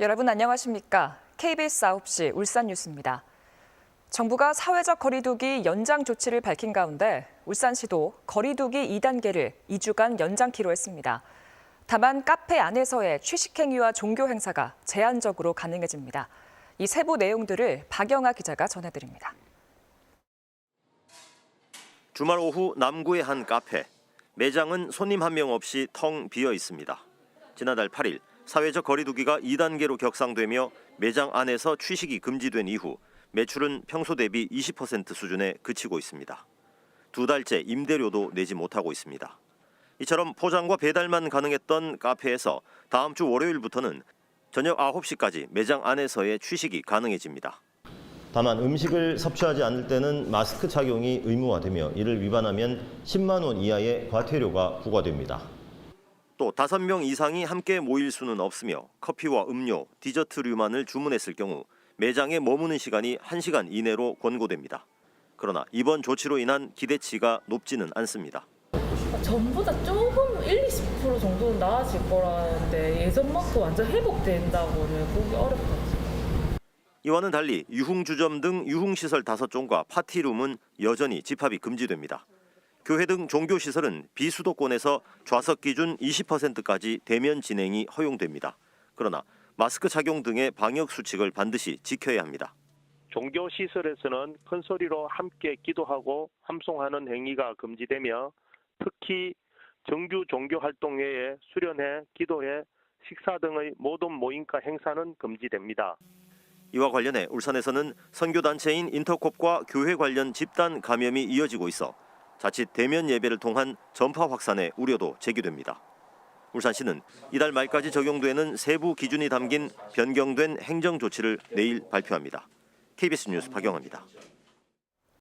여러분 안녕하십니까? KBS 9시 울산 뉴스입니다. 정부가 사회적 거리두기 연장 조치를 밝힌 가운데 울산시도 거리두기 2단계를 2주간 연장키로 했습니다. 다만 카페 안에서의 취식 행위와 종교 행사가 제한적으로 가능해집니다. 이 세부 내용들을 박영아 기자가 전해드립니다. 주말 오후 남구의 한 카페. 매장은 손님 한 명 없이 텅 비어 있습니다. 지난달 8일 사회적 거리두기가 2단계로 격상되며 매장 안에서 취식이 금지된 이후 매출은 평소 대비 20% 수준에 그치고 있습니다. 두 달째 임대료도 내지 못하고 있습니다. 이처럼 포장과 배달만 가능했던 카페에서 다음 주 월요일부터는 저녁 9시까지 매장 안에서의 취식이 가능해집니다. 다만 음식을 섭취하지 않을 때는 마스크 착용이 의무화되며 이를 위반하면 10만 원 이하의 과태료가 부과됩니다. 또 5명 이상이 함께 모일 수는 없으며 커피와 음료, 디저트류만을 주문했을 경우 매장에 머무는 시간이 1시간 이내로 권고됩니다. 그러나 이번 조치로 인한 기대치가 높지는 않습니다. 전보다 조금 1, 20% 정도는 나아질 거라는데 예전만큼 완전 회복된다고는 보기 어렵다. 이와는 달리 유흥주점 등 유흥시설 5종과 파티룸은 여전히 집합이 금지됩니다. 교회 등 종교시설은 비수도권에서 좌석 기준 20%까지 대면 진행이 허용됩니다. 그러나 마스크 착용 등의 방역 수칙을 반드시 지켜야 합니다. 종교 시설에서는 큰 소리로 함께 기도하고 함송하는 행위가 금지되며 특히 정규 종교 활동 외에 수련회, 기도회, 식사 등의 모든 모임과 행사는 금지됩니다. 이와 관련해 울산에서는 선교 단체인 인터콥과 교회 관련 집단 감염이 이어지고 있어 자칫 대면 예배를 통한 전파 확산의 우려도 제기됩니다. 울산시는 이달 말까지 적용되는 세부 기준이 담긴 변경된 행정 조치를 내일 발표합니다. KBS 뉴스 박영아입니다.